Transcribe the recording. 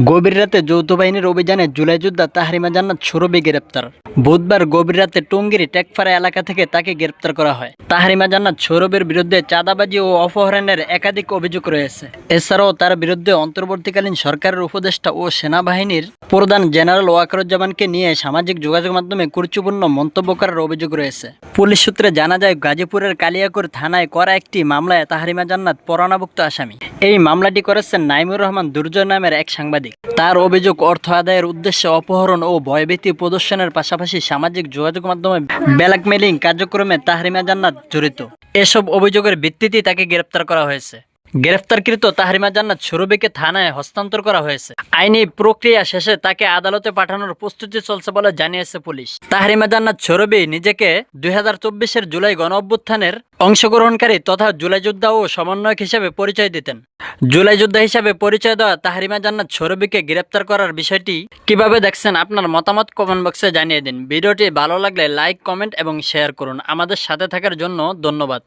গভীর রাতে যৌথ বাহিনীর অভিযানে জুলাই যোদ্ধা তাহারিমা জান্নাত সৌরভে গ্রেপ্তার। বুধবার গভীর রাতে টঙ্গিরি টেকফারা এলাকা থেকে তাকে গ্রেপ্তার করা হয়। তাহারিমা জান্নাত সৌরভের বিরুদ্ধে চাঁদাবাজি ও অপহরণের একাধিক অভিযোগ রয়েছে। এছাড়াও তার বিরুদ্ধে অন্তর্বর্তীকালীন সরকারের উপদেষ্টা ও সেনাবাহিনীর প্রধান জেনারেল ওয়াকরুজ্জামানকে নিয়ে সামাজিক যোগাযোগ মাধ্যমে কুরুচিপূর্ণ মন্তব্য করার অভিযোগ রয়েছে। পুলিশ সূত্রে জানা যায়, গাজীপুরের কালিয়াকুর থানায় করা একটি মামলায় তাহারিমা জান্নাত পরানাভুক্ত আসামি। এই মামলাটি করেছেন নাইমুর রহমান দুর্জয় নামের এক সাংবাদিক। তার অভিযোগ, অর্থ আদায়ের উদ্দেশ্যে অপহরণ ও ভয়ভীতি প্রদর্শনের পাশাপাশি সামাজিক যোগাযোগ মাধ্যমে ব্ল্যাকমেলিং কার্যক্রমে তাহরিমা জান্নাত জড়িত। এসব অভিযোগের ভিত্তিতেই তাকে গ্রেপ্তার করা হয়েছে। গ্রেফতারকৃত তাহরিমা জান্নাত সুরভিকে থানায় হস্তান্তর করা হয়েছে। আইনি প্রক্রিয়া শেষে তাকে আদালতে পাঠানোর প্রস্তুতি চলছে বলে জানিয়েছে পুলিশ। তাহরিমা জান্নাত সুরভি নিজেকে দুই চব্বিশের জুলাই গণ অভ্যুত্থানের অংশগ্রহণকারী তথা জুলাই যোদ্ধা ও সমন্বয়ক হিসেবে পরিচয় দিতেন। জুলাই যোদ্ধা হিসেবে পরিচয় দেওয়া তাহরিমা জান্নাত সৌরভীকে গ্রেপ্তার করার বিষয়টি কীভাবে দেখছেন আপনার মতামত কমেন্ট বক্সে জানিয়ে দিন। ভিডিওটি ভালো লাগলে লাইক, কমেন্ট এবং শেয়ার করুন। আমাদের সাথে থাকার জন্য ধন্যবাদ।